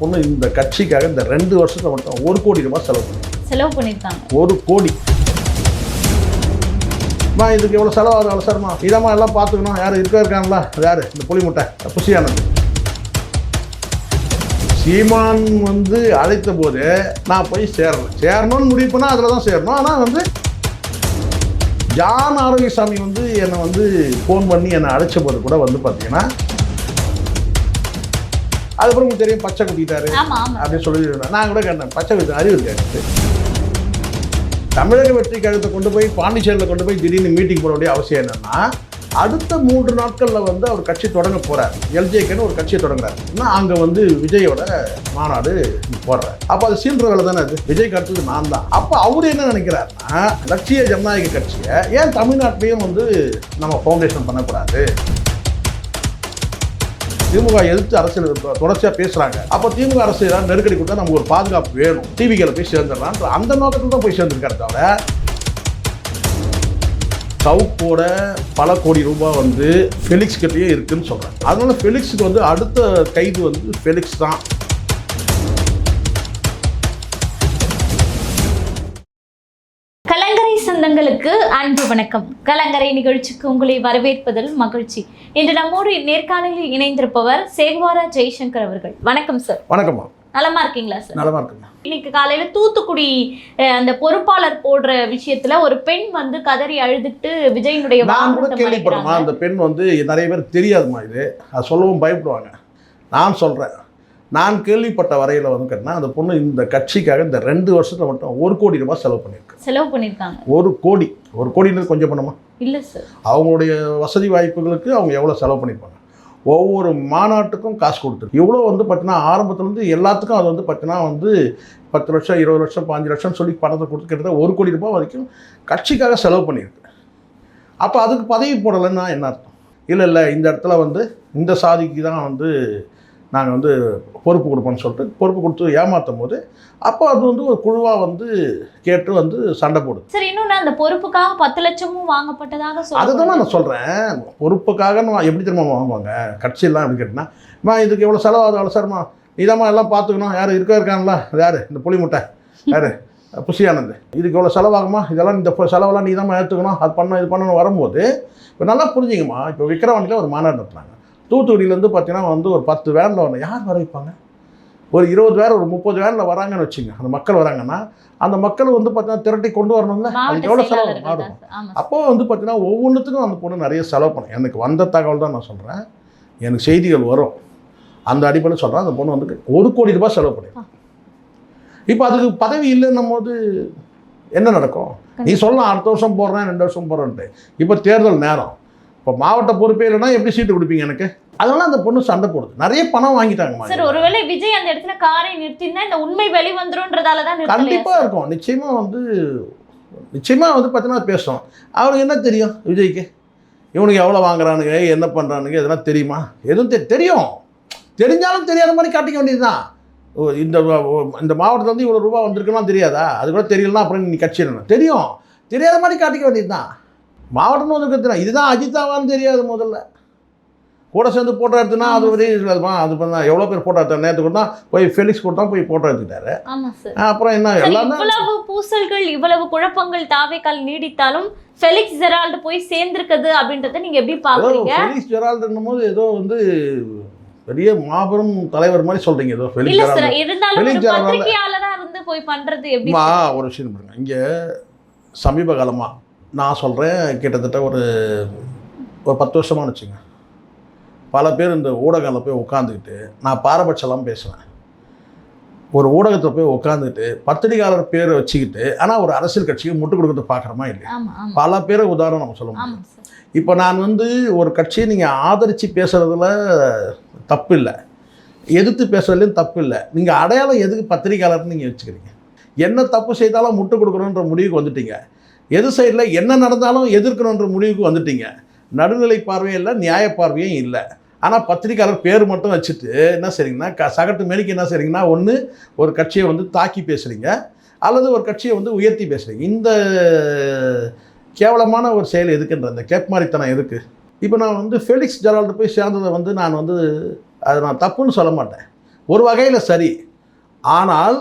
பொண்ணு இந்த கட்சிக்காக இந்த ரெண்டு வருஷத்துல மட்டும் ஒரு கோடி ரூபாய் செலவு பண்ணி. செலவு பண்ணியிருக்காங்க. ஒரு கோடி. மா இதுக்கு எவ்வளோ செலவாகுது? அவசரமா இதம்மா எல்லாம் பார்த்துக்கணும். யார் இருக்க இருக்காங்களா? யார்? இந்த புளி முட்டை. புசியானது. சீமான் வந்து அழைத்த போது நான் போய் சேரல சேரணும்னு முடிவு பண்ணால் அதில் தான் சேரணும். ஆனால் வந்து ஜான் ஆரோக்கியசாமி வந்து என்னை வந்து ஃபோன் பண்ணி என்னை அழைச்ச போது கூட வந்து பார்த்தீங்கன்னா அதுக்கப்புறம் உங்களுக்கு தெரியும் பச்சை குத்திட்டாரு அப்படின்னு சொல்லி நான் கூட கேட்டேன் பச்சை குத்தி அறிவு இருக்காது தமிழக வெற்றி கழகத்தை கொண்டு போய் பாண்டிச்சேரியில் கொண்டு போய் திடீர்னு மீட்டிங் போட வேண்டிய அவசியம் என்னன்னா அடுத்த மூன்று நாட்களில் வந்து அவர் கட்சி தொடங்க போறார். எல்ஜேகேன்னு ஒரு கட்சியை தொடங்குறாரு. ஏன்னா அங்கே வந்து விஜயோட மாநாடு போடுறார். அப்போ அது சீன்ற வேலை தானே அது? விஜய்க்கு அடுத்தது நான் தான். அப்போ அவர் என்ன நினைக்கிறாருன்னா லட்சிய ஜனநாயக கட்சியை ஏன் தமிழ்நாட்டிலையும் வந்து நம்ம ஃபவுண்டேஷன் பண்ணக்கூடாது? திமுக எதிர்த்து அரசியல் தொடர்ச்சியாக பேசுறாங்க. அப்போ திமுக அரசு ஏதாவது நெருக்கடி கொடுத்தா நமக்கு ஒரு பாதுகாப்பு வேணும். டிவிகளை போய் சேர்ந்துடலாம் அந்த நோக்கத்தில் தான் போய் சேர்ந்துருக்காரு தவிர சவுக்கோட பல கோடி ரூபாய் வந்து ஃபெலிக்ஸ் கிட்டேயே இருக்குன்னு சொல்கிறாங்க அதனால ஃபெலிக்ஸுக்கு வந்து அடுத்த கைது வந்து ஃபெலிக்ஸ் தான். சொந்தங்களுக்கு அன்பு வணக்கம். கலங்கரை நிகழ்ச்சிக்கு உங்களை வரவேற்பதில் மகிழ்ச்சி. இன்று நம்மோடு நேர்காணலில் இணைந்திருப்பவர் சேகுவாரா ஜெய்சங்கர் அவர்கள். வணக்கம் சார் வணக்கம்மா. நலமா இருக்கீங்களா சார் நலமா இருக்குங்க இன்னைக்கு காலையில தூத்துக்குடி அந்த பொறுப்பாளர் போடுற விஷயத்துல ஒரு பெண் வந்து கதறி அழுதுட்டு விஜயனுடைய நான் கூட. அந்த பெண் வந்து நிறைய பேர் தெரியாதுமா இது. அது சொல்லவும் பயப்படுவாங்க. நான் சொல்கிறேன் நான் கேள்விப்பட்ட வரையில் வந்து கேட்டால் அந்த பொண்ணு இந்த கட்சிக்காக இந்த ரெண்டு வருஷத்தில் மட்டும் ஒரு கோடி ரூபாய் செலவு பண்ணியிருக்கு. செலவு பண்ணிருக்காங்க ஒரு கோடி. ஒரு கோடின்றது கொஞ்சம் பண்ணுமா? இல்ல சார் அவங்களுடைய வசதி வாய்ப்புகளுக்கு அவங்க எவ்வளோ செலவு பண்ணியிருப்பாங்க? ஒவ்வொரு மாநாட்டுக்கும் காசு கொடுத்துருக்கு. இவ்வளோ வந்து பார்த்தீங்கன்னா ஆரம்பத்துலேருந்து எல்லாத்துக்கும் அது வந்து பார்த்தீங்கன்னா வந்து பத்து லட்சம் இருபது லட்சம் பாஞ்சு லட்சம் சொல்லி பணத்தை கொடுத்து கிட்டத்தட்ட ஒரு கோடி ரூபாய் வரைக்கும் கட்சிக்காக செலவு பண்ணியிருக்கு. அப்போ அதுக்கு பதவி போடலைன்னா என்ன அர்த்தம்? இல்லை இல்லை இந்த இடத்துல வந்து இந்த சாதிக்கு தான் வந்து நாங்கள் வந்து பொறுப்பு கொடுப்போம்னு சொல்லிட்டு பொறுப்பு கொடுத்து ஏமாற்றும் போது அப்போ அது வந்து ஒரு குழுவாக வந்து கேட்டு வந்து சண்டை போடுது. சார் இன்னொன்னு அந்த பொறுப்புக்காக பத்து லட்சமும் வாங்கப்பட்டதாக அதுதான் நான் சொல்கிறேன் பொறுப்புக்காக எப்படி திரும்ப வாங்குவாங்க? கட்சியெல்லாம் எப்படி கேட்டினா மா இதுக்கு எவ்வளோ செலவாகுது அவசரமா நீதாம்மா எல்லாம் பார்த்துக்கணும். யார் இருக்க இருக்காங்களா? யார்? இந்த புளி முட்டை. யார்? புஷியானந்த் இதுக்கு எவ்வளோ செலவாகுமா? இதெல்லாம் இந்த செலவெல்லாம் நீ தான் ஏற்றுக்கணும் அது பண்ணணும் இது பண்ணணும் வரும்போது இப்போ நல்லா புரிஞ்சுங்கம்மா. இப்போ விக்ரவாண்டியில் ஒரு மாநாடு நடத்துனாங்க. தூத்துக்குடியிலேருந்து பார்த்தீங்கன்னா வந்து ஒரு பத்து வேனில் வரணும். யார் வர வைப்பாங்க? ஒரு இருபது வேன் ஒரு முப்பது வேனில் வராங்கன்னு வச்சுங்க. அந்த மக்கள் வராங்கன்னா அந்த மக்கள் வந்து பார்த்தீங்கன்னா திரட்டி கொண்டு வரணும்ல? அதுக்கு எவ்வளோ செலவு ஆகும் தான். சார். ஆமா சார். அப்போ வந்து பார்த்தீங்கன்னா ஒவ்வொன்றுத்துக்கும் அந்த பொண்ணு நிறைய செலவு பண்ணும். எனக்கு வந்த தகவல் தான் நான் சொல்கிறேன் எனக்கு செய்திகள் வரும். அந்த அடிப்படையில் சொல்கிறேன் அந்த பொண்ணு வந்து ஒரு கோடி ரூபாய் செலவு பண்ணி இப்போ அதுக்கு பதவி இல்லைன்னும் போது என்ன நடக்கும்? நீ சொல்லலாம் அடுத்த வருஷம் போடுறேன் ரெண்டு வருஷம் போடுறேன்ட்டு. இப்போ தேர்தல் நேரம். இப்போ மாவட்ட பொறுப்பே இல்லைன்னா எப்படி சீட்டு கொடுப்பீங்க எனக்கு? அதனால அந்த பொண்ணு சண்டை போடுது. நிறைய பணம் வாங்கிட்டாங்கம்மா சார் ஒருவேளை விஜய் அந்த இடத்துல காரை நிறுத்தினா இந்த உண்மை வெளிவந்துரும்ன்றதால தான் நிறுத்தலையா கண்டிப்பாக இருக்கும். நிச்சயமாக வந்து நிச்சயமாக வந்து பார்த்தீங்கன்னா பேசும். அவனுக்கு என்ன தெரியும் விஜய்க்கு? இவனுக்கு எவ்வளோ வாங்குறானுங்க என்ன பண்ணுறானுங்க எதனா தெரியுமா? எதுவும் தெ தெரியும். தெரிஞ்சாலும் தெரியாத மாதிரி காட்டிக்க வேண்டியதுதான். ஓ இந்த இந்த மாவட்டத்துல இருந்து இவ்வளோ ரூபா வந்திருக்குன்னா தெரியாதா? அது கூட தெரியலனா அப்புறம் நீ கட்சி தெரியும். தெரியாத மாதிரி காட்டிக்க வேண்டியதுதான். மாவட்டம் வந்து தெரியும் இதுதான் அஜிதாவான்னு தெரியாது முதல்ல. கூட சேர்ந்து போட்டோ எடுத்துனா அது வரையும் இருக்காதுமா அது பண்ணா எவ்வளோ பேர் போட்டோ எடுத்தாங்க? நேற்று கூட போய் ஃபெலிக்ஸ் கூட தான் போய் போட்டோ எடுத்துக்கிட்டாரு ஆமா சார் அப்புறம் என்ன? எல்லாம் இவ்வளவு பூசல்கள் இவ்வளவு குழப்பங்கள் தாவேக்கால் நீடித்தாலும் ஃபெலிக்ஸ் ஜெரால்டு போய் சேர்ந்திருக்குது அப்படின்றத நீங்க எப்படி ஏதோ பாக்குறீங்க? ஃபெலிக்ஸ் ஜெரால்டுன்னும் போது ஏதோ வந்து பெரிய மாபெரும் தலைவர் மாதிரி சொல்றீங்க. ஏதோ ஃபெலிக்ஸ் ஜெரால்டு ஒரு ஃபெலிக்ஸ் ஜெரால்டு இருந்து போய் பண்றது எப்படி ஒரு விஷயம் பாருங்க இங்கே சமீப காலமாக நான் சொல்கிறேன் கிட்டத்தட்ட ஒரு ஒரு பத்து வருஷமானு வச்சுங்க பல பேர் இந்த ஊடகங்களில் போய் உட்காந்துக்கிட்டு நான் பாரபட்சம்லாம் பேசுவேன். ஒரு ஊடகத்தில் போய் உட்காந்துக்கிட்டு பத்திரிகையாளர் பேரை வச்சுக்கிட்டு ஆனால் ஒரு அரசியல் கட்சிக்கு முட்டு கொடுக்கறது பார்க்குறோமா இல்லையா? பல பேரை உதாரணம் நம்ம சொல்ல முடியும். இப்போ நான் வந்து ஒரு கட்சியை நீங்கள் ஆதரித்து பேசுகிறதுல தப்பு இல்லை. எதிர்த்து பேசுறதுலையும் தப்பு இல்லை. நீங்கள் அடையாளம் எதுக்கு பத்திரிக்கையாளர்னு நீங்கள் வச்சுக்கிறீங்க? என்ன தப்பு செய்தாலும் முட்டு கொடுக்கணுன்ற முடிவுக்கு வந்துட்டீங்க. எது சைடில் என்ன நடந்தாலும் எதிர்க்கணுன்ற முடிவுக்கு வந்துட்டீங்க. நடுநிலை பார்வையும் இல்லை நியாய பார்வையும் இல்லை. ஆனால் பத்திரிக்கையாளர் பேர் மட்டும் வச்சுட்டு என்ன செய்றீங்கன்னா க சகட்டு மேனிக்கு என்ன செய்றீங்கன்னா ஒன்று ஒரு கட்சியை வந்து தாக்கி பேசுகிறீங்க அல்லது ஒரு கட்சியை வந்து உயர்த்தி பேசுகிறீங்க இந்த கேவலமான ஒரு செயல் எதுக்குன்ற அந்த கேப்மாரித்தனம் எதுக்கு? இப்போ நான் வந்து ஃபெலிக்ஸ் ஜெரால்டு போய் சேர்ந்ததை வந்து நான் வந்து அதை நான் தப்புன்னு சொல்ல மாட்டேன். ஒரு வகையில் சரி. ஆனால்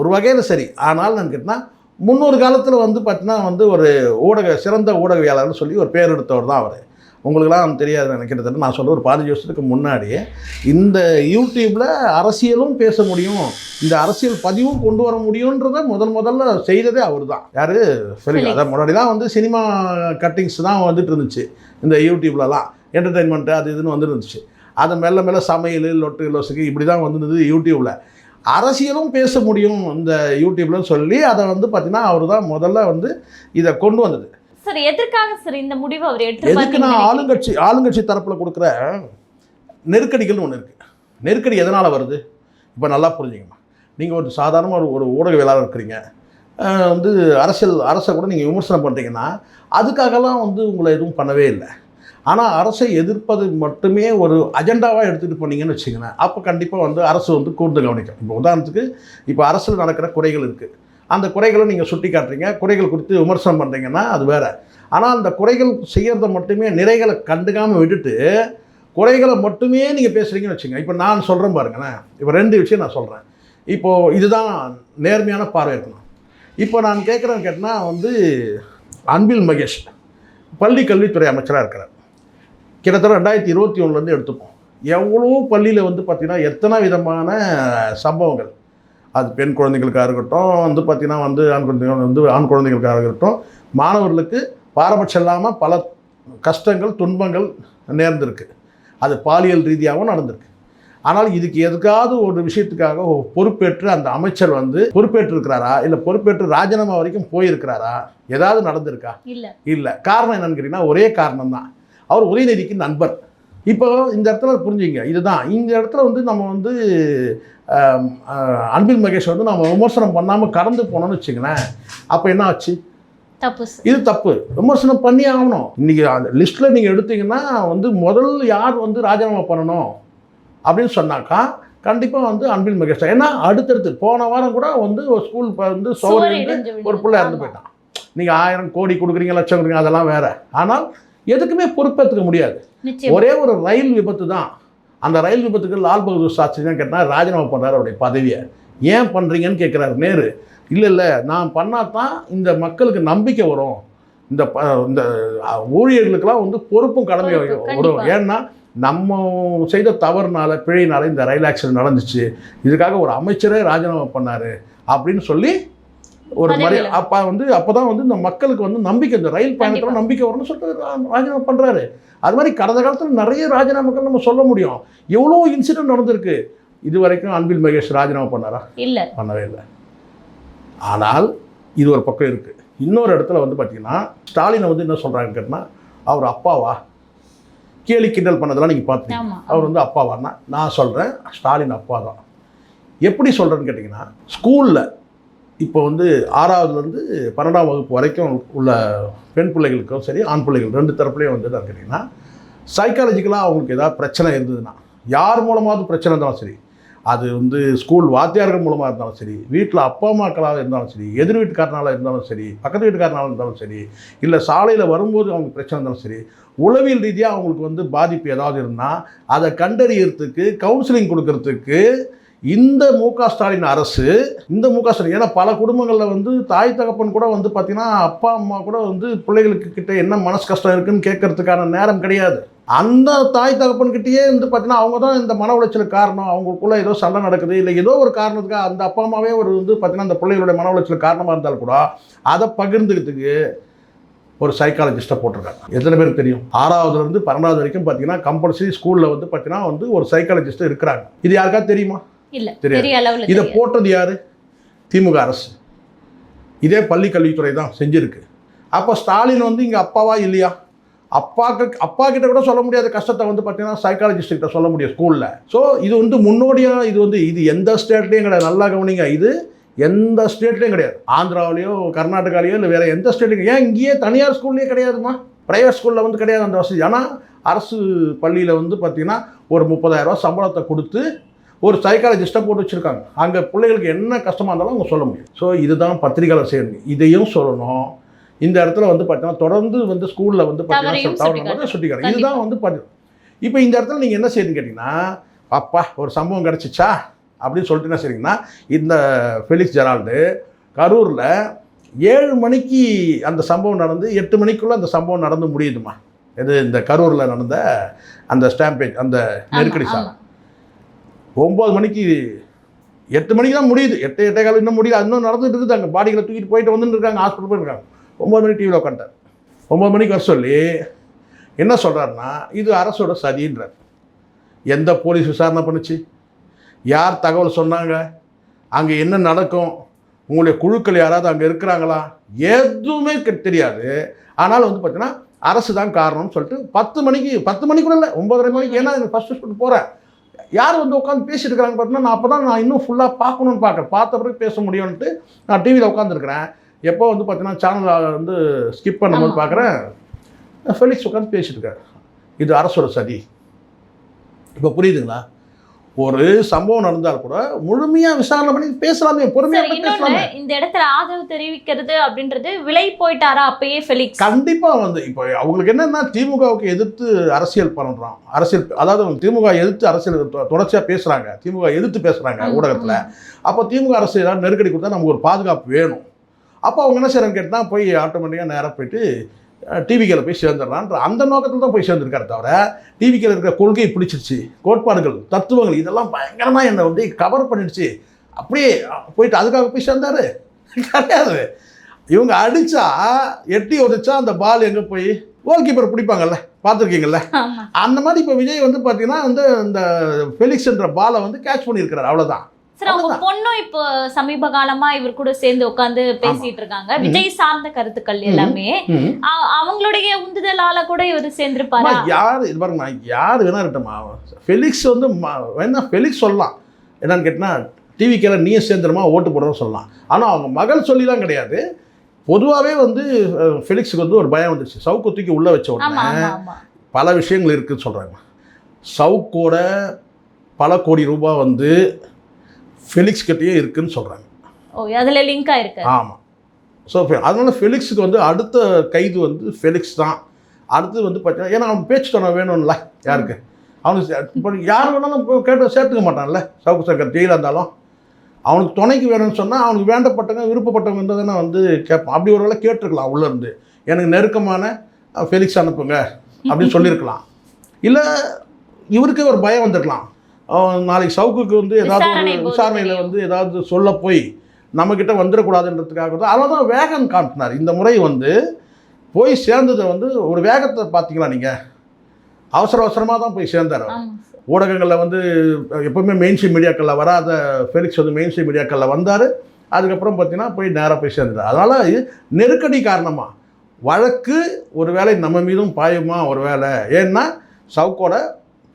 ஒரு வகையில் சரி. ஆனால் நான் கேட்டால் முன்னொரு காலத்தில் வந்து பார்த்தீங்கன்னா வந்து ஒரு ஊடக சிறந்த ஊடகவியாளர்னு சொல்லி ஒரு பேர் எடுத்தவர் தான் அவர். உங்களுக்கெல்லாம் தெரியாது நினைக்கிறது நான் சொல்ல ஒரு பதினஞ்சு வருஷத்துக்கு முன்னாடியே இந்த யூடியூப்பில் அரசியலும் பேச முடியும் இந்த அரசியல் பதிவும் கொண்டு வர முடியுன்றத முதல் முதல்ல செய்ததே அவர் தான் யார் ஃபெலிக்ஸ் அதான் முன்னாடிலாம் வந்து சினிமா கட்டிங்ஸ் தான் வந்துட்டு இருந்துச்சு இந்த யூடியூப்லலாம். என்டர்டெயின்மெண்ட்டு அது இதுன்னு வந்துட்டு இருந்துச்சு. அதை மெல்ல மெல்ல சமையல் லொட்டு லொசுக்கு இப்படி தான் வந்துருந்தது யூடியூப்பில் அரசியலும் பேச முடியும் இந்த யூடியூப்லன்னு சொல்லி அதை வந்து பார்த்தீங்கன்னா அவர் தான் முதல்ல வந்து இதை கொண்டு வந்தது. சார் எதற்காக சார் இந்த முடிவை அவர் எதுக்கு நான் எடுத்து ஆளுங்கட்சி ஆளுங்கட்சி தரப்பில் கொடுக்குற நெருக்கடிகள்னு ஒன்று இருக்குது நெருக்கடி எதனால் வருது? இப்போ நல்லா புரிஞ்சுக்கணும் நீங்கள் ஒரு சாதாரண ஒரு ஒரு ஊடகவியலாளர் இருக்கிறீங்க. வந்து அரசியல் அரசை கூட நீங்கள் விமர்சனம் பண்ணுறீங்கன்னா அதுக்காகலாம் வந்து உங்களை எதுவும் பண்ணவே இல்லை. ஆனால் அரசை எதிர்ப்பது மட்டுமே ஒரு அஜெண்டாவாக எடுத்துகிட்டு போனீங்கன்னு வச்சுக்கோங்களேன் அப்போ கண்டிப்பாக வந்து அரசு வந்து கூர்ந்து கவனிக்கும். இப்போ உதாரணத்துக்கு இப்போ அரசில் நடக்கிற குறைகள் இருக்குது அந்த குறைகளை நீங்கள் சுட்டி காட்டுறீங்க குறைகள் குறித்து விமர்சனம் பண்ணுறீங்கன்னா அது வேறு. ஆனால் அந்த குறைகள் செய்கிறத மட்டுமே நிறைகளை கண்டுக்காமல் விட்டுட்டு குறைகளை மட்டுமே நீங்கள் பேசுகிறீங்கன்னு வச்சுங்க இப்போ நான் சொல்கிறேன் பாருங்களேன். இப்போ ரெண்டு விஷயம் நான் சொல்கிறேன் இப்போது இதுதான் நேர்மையான பார்வை இருக்கணும். இப்போ நான் கேட்குறேன் கேட்டால் வந்து அன்பில் மகேஷ் பள்ளி கல்வித்துறை அமைச்சராக இருக்கிறார். கிட்டத்தட்ட ரெண்டாயிரத்தி இருபத்தி ஒன்றுலேருந்து எடுத்துப்போம். எவ்வளோ பள்ளியில் வந்து பார்த்திங்கன்னா எத்தனை விதமான சம்பவங்கள். அது பெண் குழந்தைகளுக்காக இருக்கட்டும் வந்து பார்த்திங்கன்னா வந்து ஆண் குழந்தைகள் வந்து ஆண் குழந்தைகளுக்காக இருக்கட்டும் மாணவர்களுக்கு பாரபட்சம் இல்லாமல் பல கஷ்டங்கள் துன்பங்கள் நேர்ந்திருக்கு. அது பாலியல் ரீதியாகவும் நடந்திருக்கு. ஆனால் இதுக்கு எதுக்காவது ஒரு விஷயத்துக்காக பொறுப்பேற்று அந்த அமைச்சர் வந்து பொறுப்பேற்று இருக்கிறாரா இல்லை பொறுப்பேற்று ராஜினாமா வரைக்கும் போயிருக்கிறாரா? ஏதாவது நடந்திருக்கா? இல்ல. இல்லை. காரணம் என்னன்னு கேட்டிங்கன்னா ஒரே காரணம் தான் அவர் உதயநிதிக்கு நண்பர். இப்போ இந்த இடத்துல புரிஞ்சுங்க இதுதான். இந்த இடத்துல வந்து நம்ம வந்து அன்பில் மகேஷ் வந்து நம்ம விமர்சனம் பண்ணாமல் கடந்து போனோம்னு வச்சுங்களேன் அப்போ என்ன ஆச்சு? தப்பு இது தப்பு. விமர்சனம் பண்ணி ஆகணும். இன்றைக்கி அந்த லிஸ்ட்டில் நீங்கள் எடுத்தீங்கன்னா வந்து முதல் யார் வந்து ராஜினாமா பண்ணணும் அப்படின்னு சொன்னாக்கா கண்டிப்பாக வந்து அன்பில் மகேஷ் தான். ஏன்னா அடுத்தடுத்து போன வாரம் கூட வந்து ஒரு ஸ்கூல் வந்து இடிஞ்சு ஒரு. பிள்ளை இறந்து. போயிட்டான். நீங்கள் ஆயிரம் கோடி கொடுக்குறீங்க லட்சம் கொடுக்குறீங்க அதெல்லாம் வேற. ஆனால் எதுக்குமே பொறுப்பேற்றுக்க முடியாது. ஒரே ஒரு ரயில் விபத்து தான் அந்த ரயில் விபத்துக்கு லால் பகதூர் சாஸ்திரி தான் கேட்டால் ராஜினாமா பண்ணுறாரு அவருடைய பதவியை. ஏன் பண்ணுறீங்கன்னு கேட்குறாரு நேரு. இல்லை இல்லை நான் பண்ணால் தான் இந்த மக்களுக்கு நம்பிக்கை வரும். இந்த ப இந்த ஊழியர்களுக்கெல்லாம் வந்து பொறுப்பும் கடமை பொறுப்பு, வரும் கண்டிப்பா. ஏன்னா நம்ம செய்த தவறுனால பிழையினால இந்த ரயில் ஆக்சிடென்ட் நடந்துச்சு. இதுக்காக ஒரு அமைச்சரே ராஜினாமா பண்ணார். அப்படின்னு சொல்லி ஒரு மாதிரி. அப்போ வந்து அப்போ தான் வந்து இந்த மக்களுக்கு வந்து நம்பிக்கை இந்த ரயில் பயணத்தில். நம்பிக்கை வரும்னு சொல்லிட்டு ராஜினாமா பண்ணுறாரு அது மாதிரி கடந்த காலத்தில் நிறைய ராஜினாமாக்கள் நம்ம சொல்ல முடியும். எவ்வளோ இன்சிடென்ட் நடந்திருக்கு? இது வரைக்கும் அன்பில் மகேஷ் ராஜினாமா பண்ணாரா? இல்ல. பண்ணவே இல்லை. ஆனால் இது ஒரு பக்கம் இருக்குது இன்னொரு இடத்துல வந்து பார்த்தீங்கன்னா ஸ்டாலினை வந்து என்ன சொல்கிறாங்கன்னு கேட்டால் அவர் அப்பாவா? கேலி கிண்டல் பண்ணதெல்லாம் நீங்கள் பார்த்தீங்க ஆமா அவர் வந்து அப்பாவான்னா நான் சொல்கிறேன் ஸ்டாலின் அப்பா தான் எப்படி சொல்கிறேன்னு கேட்டிங்கன்னா ஸ்கூலில் இப்போ வந்து ஆறாவதுலேருந்து பன்னெண்டாம் வகுப்பு வரைக்கும் உள்ள பெண் பிள்ளைகளுக்கும் சரி ஆண் பிள்ளைகள் ரெண்டு தரப்புலையும் வந்து என்ன கேட்டிங்கன்னா சைக்காலஜிக்கலாக அவங்களுக்கு ஏதாவது பிரச்சனை இருந்ததுன்னா யார் மூலமாவது பிரச்சனை இருந்தாலும் சரி அது வந்து ஸ்கூல் வாத்தியார்கள் மூலமாக இருந்தாலும் சரி வீட்டில் அப்பா அம்மாக்களாக இருந்தாலும் சரி எதிர் வீட்டுக்காரனால இருந்தாலும் சரி பக்கத்து வீட்டுக்காரனால இருந்தாலும் சரி இல்லை சாலையில் வரும்போது அவங்க பிரச்சனை இருந்தாலும் சரி உளவியல் ரீதியாக அவங்களுக்கு வந்து பாதிப்பு ஏதாவது இருந்தால் அதை கண்டறியறதுக்கு கவுன்சிலிங் கொடுக்கறதுக்கு இந்த மு க ஸ்டாலின் அரசு இந்த மு க ஸ்டாலின் ஏன்னா பல குடும்பங்களில் வந்து தாய் தகப்பன் கூட வந்து பார்த்தீங்கன்னா அப்பா அம்மா கூட வந்து பிள்ளைகளுக்கு கிட்ட என்ன மனசு கஷ்டம் இருக்குன்னு கேட்கறதுக்கான நேரம் கிடையாது. அந்த தாய் தகப்பன்கிட்டயே வந்து பார்த்தீங்கன்னா அவங்க தான் இந்த மன உளைச்சலுக்கு காரணம். அவங்களுக்குள்ள ஏதோ சண்டை நடக்குது. இல்லை ஏதோ ஒரு காரணத்துக்காக அந்த அப்பா அம்மாவே ஒரு வந்து பார்த்தீங்கன்னா அந்த பிள்ளைகளுடைய மன உளைச்சலுக்கு காரணமாக இருந்தால் கூட அதை பகிர்ந்துக்கிறதுக்கு ஒரு சைக்காலஜிஸ்ட்டை போட்டிருக்காங்க. எத்தனை பேருக்கு தெரியும்? ஆறாவதுலேருந்து பன்னெண்டாவது வரைக்கும் பார்த்தீங்கன்னா கம்பல்சரி ஸ்கூலில் வந்து பார்த்தீங்கன்னா வந்து ஒரு சைக்காலஜிஸ்ட்டு இருக்கிறாங்க. இது யாருக்காவது தெரியுமா? இல்ல தெரியாது. பெரிய அளவுல இதை. போட்டது யாரு? திமுக அரசு. இதே பள்ளி கல்வித்துறை தான் செஞ்சிருக்கு. அப்போ ஸ்டாலின் வந்து இங்கே அப்பாவா இல்லையா? அப்பாக்கு அப்பா கிட்ட கூட சொல்ல முடியாத கஷ்டத்தை வந்து பார்த்தீங்கன்னா சைக்காலஜிஸ்ட் கிட்ட சொல்ல முடியும் ஸ்கூலில் ஸோ இது வந்து முன்னோடியாக இது வந்து இது எந்த ஸ்டேட்லேயும் கிடையாது. நல்லா கவனிங்க இது எந்த ஸ்டேட்லேயும் கிடையாது. ஆந்திராவிலையோ கர்நாடகாலையோ இல்லை வேறு எந்த ஸ்டேட்லையும் ஏன் இங்கேயே தனியார் ஸ்கூல்லேயே கிடையாதுமா? ப்ரைவேட் ஸ்கூலில் வந்து கிடையாது அந்த வசதி. ஆனால் அரசு பள்ளியில் வந்து பார்த்தீங்கன்னா ஒரு முப்பதாயிரரூவா சம்பளத்தை கொடுத்து ஒரு சைக்காலஜிஸ்ட்டை போட்டு வச்சுருக்காங்க. அங்கே பிள்ளைகளுக்கு என்ன கஷ்டமாக இருந்தாலும் அவங்க சொல்ல முடியும். ஸோ இதுதான் பத்திரிகையாளர் செய்யணும் இதையும் சொல்லணும். இந்த இடத்துல வந்து பார்த்தீங்கன்னா தொடர்ந்து வந்து ஸ்கூலில் வந்து பார்த்தீங்கன்னா சுட்டிக்காட்டணும். சுட்டிக்காட்டு. இதுதான் வந்து பார்த்து இப்போ இந்த இடத்துல நீங்கள் என்ன செய்யணும்னு கேட்டிங்கன்னா அப்பா ஒரு சம்பவம் கிடச்சிச்சா? அப்படின்னு சொல்லிட்டு என்ன சரிங்கன்னா இந்த ஃபெலிக்ஸ் ஜெரால்டு கரூரில் ஏழு மணிக்கு அந்த சம்பவம் நடந்து எட்டு மணிக்குள்ளே அந்த சம்பவம் நடந்து முடியுதுமா இது இந்த கரூரில் நடந்த அந்த ஸ்டாம்பேஜ் அந்த நெருக்கடி சாலை ஒம்பது மணிக்கு எட்டு மணிக்கு தான் முடியுது. எட்டு எட்டே காலம் இன்னும் முடியல. இன்னும் நடந்துட்டு இருக்குது. அங்கே பாடிகளை தூக்கிட்டு போயிட்டு வந்துட்டு இருக்காங்க. ஹாஸ்பிட்டல் போயிருக்காங்க. ஒம்பது மணிக்கு டிவியில் உட்காந்துட்டார் ஒம்பது மணிக்கு வர சொல்லி என்ன சொல்கிறாருன்னா இது அரசோட சதின்றார். எந்த போலீஸ் விசாரணை பண்ணுச்சு? யார் தகவல் சொன்னாங்க? அங்கே என்ன நடக்கும்? உங்களுடைய குழுக்கள் யாராவது அங்கே இருக்கிறாங்களா? எதுவுமே தெரியாது. ஆனால் வந்து பார்த்தீங்கன்னா அரசு தான் காரணம்னு சொல்லிட்டு பத்து மணிக்கு பத்து மணிக்குள்ள இல்லை ஒன்பதரை மணிக்கு. ஏன்னா ஃபஸ்ட்டு ஸ்கூல் போகிறேன் யார் வந்து உட்காந்து பேசிட்டு இருக்காங்க பார்த்தீங்கன்னா நான் அப்போ தான் நான் இன்னும் ஃபுல்லாக பார்க்கணும்னு பார்க்குறேன். பார்த்த பிறகு பேச முடியும்ன்ட்டு நான் டிவியில் உட்காந்துருக்கிறேன் எப்போ வந்து பார்த்தீங்கன்னா சேனல் வந்து ஸ்கிப் பண்ணும்போது. பார்க்குறேன். ஃபெலிக்ஸ் உட்காந்து பேசிட்டு இருக்காரு இது அரசோட சதி. இப்போ புரியுதுங்களா? ஒரு சம்பவம் நடந்தால் கூட முழுமையாக விசாரணை பண்ணி பேசலாமே பொறுமையாக பேசலாமே. இந்த இடத்துல ஆதரவு தெரிவிக்கிறது அப்படின்றது விலை போயிட்டாரா அப்பயே ஃபெலிக்ஸ் கண்டிப்பா வந்து இப்போ அவங்களுக்கு என்னன்னா திமுகவுக்கு எதிர்த்து அரசியல் பண்றோம். அரசியல் அதாவது அவங்க திமுக எதிர்த்து அரசியல் தொடர்ச்சியா பேசுறாங்க. திமுக எதிர்த்து பேசுறாங்க ஊடகத்துல. அப்போ திமுக அரசு ஏதாவது நெருக்கடி கொடுத்தா நமக்கு ஒரு பாதுகாப்பு வேணும். அப்போ அவங்க என்ன செய்யறாங்க கேட்டால் போய் ஆட்டோமேட்டிக்காக நேராக போயிட்டு டிவிக்கில் போய் சேர்ந்துடலான்ற அந்த நோக்கத்தில் தான் போய் சேர்ந்துருக்காரு தவிர டிவிக்கில் இருக்கிற கொள்கையை பிடிச்சிருச்சு கோட்பாடுகள் தத்துவங்கள் இதெல்லாம் பயங்கரமாக என்னை வந்து கவர் பண்ணிடுச்சு. அப்படியே போயிட்டு அதுக்காக போய் சேர்ந்தாரு. கிடையாது. இவங்க அடிச்சா எட்டி உதைச்சா அந்த பால் எங்கே போய்? கோல் கீப்பர் பிடிப்பாங்கல்ல பார்த்துருக்கீங்கல்ல? அந்த மாதிரி இப்போ விஜய் வந்து பார்த்தீங்கன்னா வந்து இந்த ஃபெலிக்ஸ்ன்ற பாலை வந்து கேட்ச் பண்ணியிருக்கிறார் அவ்வளோதான் சார் அவங்க பொண்ணும் இப்போ சமீப காலமா இவர் கூட சேர்ந்து உட்கார்ந்து பேசிட்டு இருக்காங்க. விஜய் சார்ந்த கருத்துக்கள் எல்லாமே. அவங்களுடைய உந்துதலால கூட இவர் சேர்ந்திருப்பாரா? யார் இது பாருங்க யார் வேணா இருக்கட்டும்மா. ஃபெலிக்ஸ் வந்து வேணா ஃபெலிக்ஸ் சொல்லலாம். என்னன்னு கேட்டினா டிவி கேல நீயே சேர்ந்துருமா ஓட்டு போடுறோம் சொல்லலாம். ஆனால் அவங்க மகள் சொல்லிலாம் கிடையாது. பொதுவாகவே வந்து ஃபெலிக்ஸுக்கு வந்து ஒரு பயம் வந்துச்சு சவுக்கு தூக்கி உள்ளே வச்ச உடனே பல விஷயங்கள் இருக்குன்னு சொல்கிறாங்க சவுக்கோட பல கோடி ரூபாய் வந்து ஃபெலிக்ஸ் கிட்டேயே இருக்குன்னு சொல்கிறாங்க ஓ அதுல லிங்க் ஆயிருக்கு ஆமாம் ஸோ அதனால ஃபெலிக்ஸுக்கு வந்து அடுத்த கைது வந்து ஃபெலிக்ஸ் தான். அடுத்து வந்து பார்த்தீங்கன்னா ஏன்னா அவன் பேச்சு துணை வேணும்ல யாருக்கு? அவனுக்கு இப்போ யார் வேணாலும் கேட்டு சேர்த்துக்க மாட்டான்ல சவுக்கு சங்கர் ஜெயிலாக இருந்தாலும். அவனுக்கு துணைக்கு வேணும்னு சொன்னால் அவனுக்கு வேண்டப்பட்டவங்க விருப்பப்பட்டவங்க இருந்ததுன்னா வந்து கேட்பான். அப்படி ஒரு வேளை கேட்டிருக்கலாம் உள்ளே இருந்து. எனக்கு நெருக்கமான ஃபெலிக்ஸ் அனுப்புங்க அப்படின்னு சொல்லியிருக்கலாம். இல்லை இவருக்கே ஒரு பயம் வந்துருக்கலாம். அவன் நாளைக்கு சவுக்குக்கு வந்து ஏதாவது விசாரணையில். வந்து ஏதாவது சொல்ல போய் நம்மக்கிட்ட வந்துடக்கூடாதுன்றதுக்காக தான் அதனால தான் வேகம் காட்டினார் இந்த முறை வந்து போய் சேர்ந்ததை வந்து ஒரு வேகத்தை பார்த்தீங்களா நீங்கள் அவசர அவசரமாக தான் போய் சேர்ந்தார். ஊடகங்களில் வந்து எப்பவுமே மெயின் ஸ்ட்ரீம் மீடியாக்களில் வராத ஃபெலிக்ஸ் வந்து மெயின் ஸ்ட்ரீம் மீடியாக்களில் வந்தார். அதுக்கப்புறம் பார்த்தீங்கன்னா போய் நேராக போய் சேர்ந்தார் அதனால் இது நெருக்கடி காரணமாக வழக்கு ஒரு வேளை நம்ம மீதும் பாயுமா ஒரு வேளை? ஏன்னா சவுக்கோட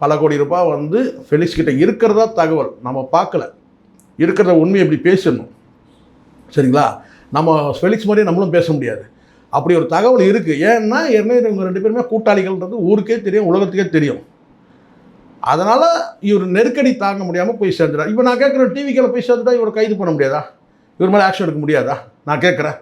பல கோடி ரூபாய் வந்து ஃபெலிக்ஸ் கிட்ட இருக்கிறதா தகவல். நம்ம பார்க்கல. இருக்கிறத உண்மையை இப்படி பேசணும் சரிங்களா? நம்ம ஃபெலிக்ஸ் மாதிரியே நம்மளும் பேச முடியாது. அப்படி ஒரு தகவல் இருக்குது ஏன்னா ஏற்கனவே இவங்க ரெண்டு பேருமே கூட்டாளிகள்ன்றது ஊருக்கே தெரியும் உலகத்துக்கே தெரியும். அதனால் இவர் நெருக்கடி தாங்க முடியாமல் போய் சேர்ந்துட்டார். இப்போ நான் கேட்குறேன் டிவிக்கில் போய் சேர்ந்துட்டா இவரை கைது பண்ண முடியாதா? இவர் மேலே ஆக்ஷன் எடுக்க முடியாதா? நான் கேட்குறேன்.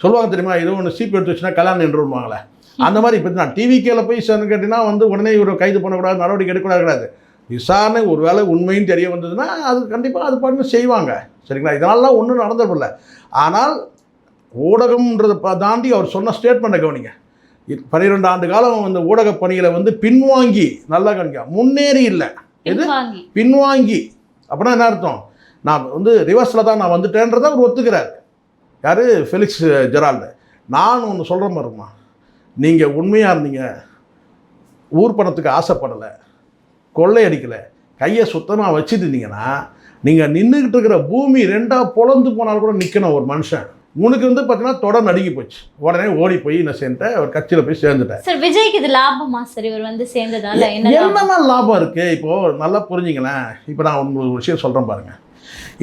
சொல்லுவாங்க தெரியுமா? ஏதோ ஒன்று சீப் எடுத்து வச்சுன்னா கல்யாணம் நின்றுவாங்களே அந்த மாதிரி இப்போ நான் டிவிக்கில் போய் சேர்ந்து கேட்டிங்கன்னா வந்து உடனே இவரை கைது பண்ணக்கூடாது நடவடிக்கை எடுக்கக்கூடாது விசாரணை ஒரு வேளை உண்மைன்னு தெரிய வந்ததுன்னா அது கண்டிப்பாக அது பண்ணி செய்வாங்க. சரிங்களா? இதனாலலாம் ஒன்றும் நடந்துடல ஆனால் ஊடகம்ன்றதை தாண்டி அவர் சொன்ன ஸ்டேட்மெண்ட்டை கவனிங்க. பன்னிரெண்டு ஆண்டு காலம் அந்த ஊடக பணிகளை வந்து பின்வாங்கி நல்லா கவனிக்க முன்னேறி இல்லை. எது? பின்வாங்கி. பின்வாங்கி. அப்படின்னா என்ன அர்த்தம்? நான் வந்து ரிவர்ஸில் தான் நான் வந்துட்டேன்றதை அவர் ஒத்துக்கிறார். யார்? ஃபெலிக்ஸ் ஜெரால்டு நான் ஒன்று சொல்கிற மாதிரிம்மா நீங்கள் உண்மையாக இருந்தீங்க. ஊர் பணத்துக்கு ஆசைப்படலை. கொள்ளையடிக்கலை கையை சுத்தமாக வச்சுருந்தீங்கன்னா நீங்கள் நின்றுக்கிட்டு இருக்கிற பூமி ரெண்டாக பொழந்து போனால் கூட நிற்கணும் ஒரு மனுஷன். உனக்கு வந்து பார்த்தீங்கன்னா தொடர் நடுங்கி போச்சு. உடனே ஓடி போய் என்ன செஞ்சுட்டேன் ஒரு கட்சியில் போய் சேர்ந்துட்டேன் சார் விஜய்க்கு இது லாபமா? சார் இவர் வந்து சேர்ந்ததால என்ன லாபம்? என்னமா லாபம் இருக்கு? இப்போ நல்லா புரிஞ்சுங்களேன். இப்போ நான் உங்களுக்கு ஒரு விஷயம் சொல்கிறேன் பாருங்க.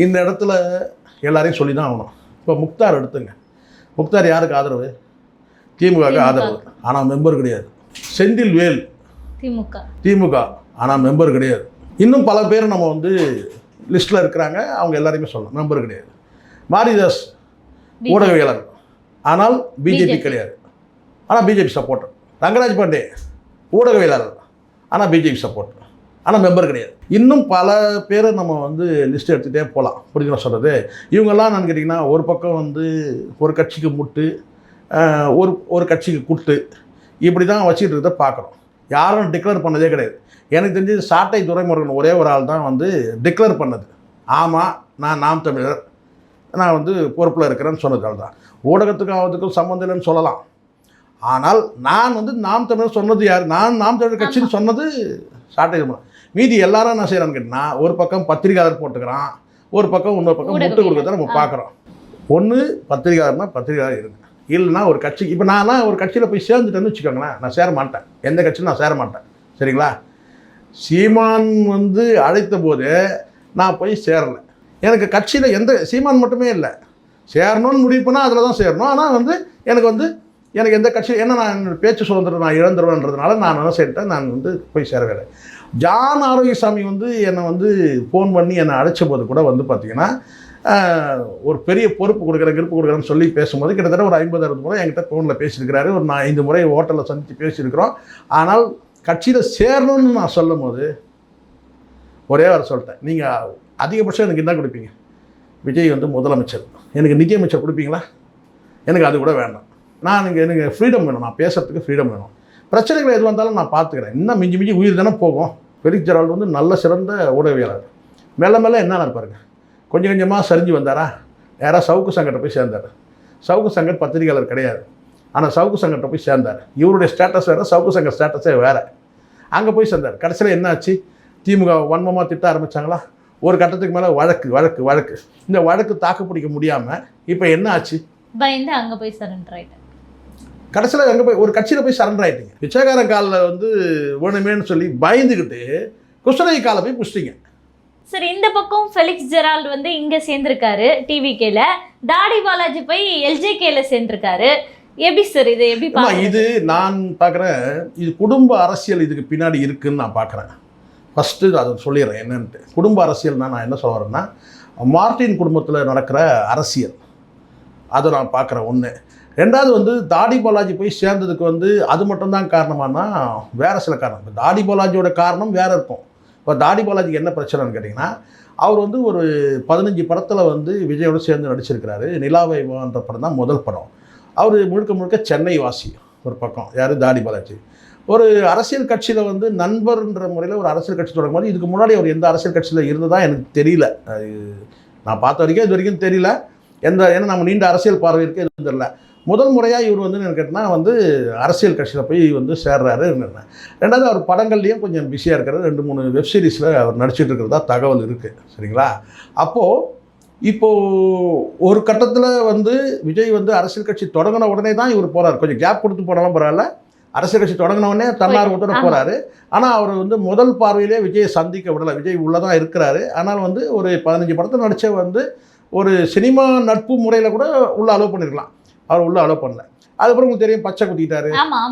இந்த இடத்துல எல்லாரையும் சொல்லி தான் ஆகணும். இப்போ முக்தார் எடுத்துங்க. முக்தார் யாருக்கு ஆதரவு? திமுகவுக்கு திமுக. ஆதரவு. ஆனால் மெம்பர் கிடையாது. செந்தில் வேல் திமுக. திமுக. ஆனால் மெம்பர் கிடையாது. இன்னும் பல பேர் நம்ம வந்து லிஸ்ட்டில் இருக்கிறாங்க. அவங்க எல்லாரையுமே சொல்லலாம். மெம்பர் கிடையாது. மாரிதாஸ் BJP. ஊடகவியலாளர். ஆனால் பிஜேபி. கிடையாது. ஆனால் பிஜேபி சப்போர்ட்டர் ரங்கராஜ் பாண்டே ஊடகவியலாளர். ஆனால் பிஜேபி சப்போர்ட்டர் ஆனால் மெம்பர் கிடையாது. இன்னும் பல பேரை நம்ம வந்து லிஸ்ட் எடுத்துகிட்டே போகலாம் புரிஞ்சுங்களா சொல்கிறது இவங்கெல்லாம் என்னன்னு கேட்டிங்கன்னா ஒரு பக்கம் வந்து ஒரு கட்சிக்கு முட்டு ஒரு ஒரு கட்சிக்கு குட்டு இப்படி தான் வச்சுக்கிட்டு இருக்கிறத பார்க்குறோம் யாரும் டிக்ளேர் பண்ணதே கிடையாது. எனக்கு தெரிஞ்சு சாட்டை துரைமுருகன் ஒரே ஒரு ஆள் தான் வந்து டிக்ளேர் பண்ணது. ஆமாம் நான் நாம் தமிழர். நான் வந்து பொறுப்பில் இருக்கிறேன்னு சொன்னதால் தான். ஊடகத்துக்கும் அவத்துக்கும் சம்மந்தம் இல்லைன்னு சொல்லலாம். ஆனால் நான் வந்து நாம் தமிழர் சொன்னது யார்? நான் நாம் தமிழர் கட்சின்னு சொன்னது சாட்டை துரைமுருகன். மீதி எல்லாரும் என்ன செய்கிறான்னு கேட்டிங்கன்னா ஒரு பக்கம் பத்திரிகையாளர் போட்டுக்கிறான். ஒரு பக்கம் இன்னொரு பக்கம் முட்டு கொடுக்கறத நம்ம. பார்க்குறோம். ஒன்று பத்திரிகையாளர்னா பத்திரிகையாளர் இருங்க இல்லைன்னா ஒரு கட்சி இப்போ நான்லாம் ஒரு கட்சியில் போய் சேர்ந்துட்டேன்னு வச்சுக்கோங்களேன் நான் சேர மாட்டேன். எந்த கட்சியும் நான் சேர மாட்டேன். சரிங்களா? சீமான் வந்து அழைத்த போது நான் போய் சேரலை. எனக்கு கட்சியில் எந்த சீமான் மட்டுமே இல்லை. சேரணும்னு முடிவு பண்ணால் அதில் தான் சேரணும். ஆனால் வந்து எனக்கு வந்து எனக்கு எந்த கட்சி ஏன்னா நான் என்னோட பேச்சு சுதந்திரம் நான் இழந்துருவேன்றதுனால நான் என்ன செய்யிட்டேன் நான் வந்து போய் சேரவே ஜான் ஆரோக்கியசாமி வந்து என்னை வந்து ஃபோன் பண்ணி என்னை அழைச்ச போது கூட வந்து பார்த்திங்கன்னா ஒரு பெரிய பொறுப்பு கொடுக்குறேன் கிருப்பு கொடுக்குறேன்னு சொல்லி பேசும்போது கிட்டத்தட்ட ஒரு ஐம்பது அறுபது முறை என்கிட்ட ஃபோனில் பேசியிருக்கிறாரு. ஒரு நான் ஐந்து முறை ஹோட்டலில் சந்தித்து பேசியிருக்கிறோம். ஆனால் கட்சியில் சேரணும்னு நான் சொல்லும் போது ஒரே வர சொல்லிட்டேன். நீங்கள் அதிகபட்சம் எனக்கு என்ன கொடுப்பீங்க? விஜய் வந்து முதலமைச்சர். எனக்கு நிதியமைச்சர் கொடுப்பீங்களா? எனக்கு அது கூட வேண்டாம். நான் எனக்கு எனக்கு ஃப்ரீடம் வேணும். நான் பேசுகிறதுக்கு ஃப்ரீடம் வேணும். பிரச்சனைகள் எது வந்தாலும் நான் பார்த்துக்கிறேன் இன்னும் மிஞ்சி மிஞ்சி உயிர் தானே போகும். பெரிக் ஜெரால்டு வந்து நல்ல சிறந்த ஊடகவியலாளர். மெல்ல மெல்ல என்ன இருப்பாருங்க? கொஞ்சம் கொஞ்சமாக சரிஞ்சு வந்தாரா? நேராக சவுக்கு சங்கத்தை போய் சேர்ந்தார். சவுக்கு சங்கர் பத்திரிகையாளர் கிடையாது. ஆனால் சவுக்கு சங்கத்தை போய் சேர்ந்தார். இவருடைய ஸ்டேட்டஸ் வேறு சவுக்கு சங்கர் ஸ்டேட்டஸே வேறு. அங்கே போய் சேர்ந்தார். கடைசியில் என்னாச்சு திமுக வன்மமாக திட்ட ஆரம்பிச்சாங்களா? ஒரு கட்டத்துக்கு மேலே வழக்கு வழக்கு வழக்கு. இந்த வழக்கு தாக்கு பிடிக்க முடியாமல் இப்போ என்ன ஆச்சு? பயந்து அங்க போய் சரண்டர் ஆயிட்டேன் கடைசியில் எங்கே போய் ஒரு கட்சியில் போய் சரண்டர் ஆயிட்டீங்க. பிச்சைக்காரன் காலில் வந்து வேணுமேன்னு சொல்லி பயந்துக்கிட்டு குஷ்டனை காலை போய் புஷ்டிங்க. சரி இந்த பக்கம் ஃபெலிக்ஸ் ஜெரால்ட் வந்து இங்க சேர்ந்திருக்காரு டிவிகேல தாடி பாலாஜி போய் எல்ஜேகேல சேர்ந்திருக்காரு. எப்படி சார் இது எப்படி? இது நான் பார்க்குறேன். இது குடும்ப அரசியல் இதுக்கு பின்னாடி இருக்குன்னு நான் பார்க்குறேன். ஃபஸ்ட்டு அதை சொல்லிடுறேன் என்னன்ட்டு. குடும்ப அரசியல்னா நான் என்ன சொல்ல வரேன்னா மார்ட்டின் குடும்பத்தில் நடக்கிற அரசியல். அதை நான் பார்க்குறேன் ஒன்று ரெண்டாவது வந்து தாடி பாலாஜி போய் சேர்ந்ததுக்கு வந்து அது மட்டும்தான் காரணமானா வேறு சில காரணம். தாடி பாலாஜியோட காரணம் வேறு இருக்கும். இப்போ தாடி பாலாஜிக்கு என்ன பிரச்சனைன்னு கேட்டிங்கன்னா அவர் வந்து ஒரு பதினஞ்சு படத்தில் வந்து விஜயோடு சேர்ந்து நடிச்சிருக்கிறாரு. நிலாவை என்ற படம் தான் முதல் படம். அவர் முழுக்க முழுக்க சென்னை வாசி ஒரு பக்கம். யார்? தாடி பாலாஜி. ஒரு அரசியல் கட்சியில் வந்து நண்பர்ன்ற முறையில் ஒரு அரசியல் கட்சி தொடங்கும் போது இதுக்கு முன்னாடி அவர் எந்த அரசியல் கட்சியில் இருந்ததா எனக்கு தெரியல. நான் பார்த்த வரைக்கும் இது வரைக்கும் தெரியல. எந்த ஏன்னா நம்ம நீண்ட அரசியல் பார்வை இருக்கு எதுவும் தெரியல முதல் முறையாக இவர் வந்து எனக்கு கேட்டால் வந்து அரசியல் கட்சியில் போய் வந்து சேர்றாரு ரெண்டாவது அவர் படங்கள்லேயும் கொஞ்சம் பிஸியாக இருக்கிறது ரெண்டு மூணு வெப் சீரிஸில் அவர் நடிச்சிட்டு இருக்கிறதா தகவல் இருக்குது சரிங்களா? அப்போது இப்போது ஒரு கட்டத்தில் வந்து விஜய் வந்து அரசியல் கட்சி தொடங்கின உடனே தான் இவர் போகிறார் கொஞ்சம் கேப் கொடுத்து போனாலும் பரவாயில்ல. அரசியல் கட்சி தொடங்கின உடனே தன்னார்வத்தோட. போகிறாரு ஆனால் அவர் வந்து முதல் பார்வையிலே விஜயை சந்திக்க விடலை. விஜய் உள்ளே தான் இருக்கிறாரு. ஆனால் வந்து ஒரு பதினஞ்சு படத்தை நடித்த வந்து ஒரு சினிமா நட்பு முறையில் கூட உள்ள அலோவ் பண்ணியிருக்கலாம் அவர் உள்ள அலோவ் பண்ணல. அதுக்கப்புறம் உங்களுக்கு தெரியும் பச்சை குத்திட்டாரு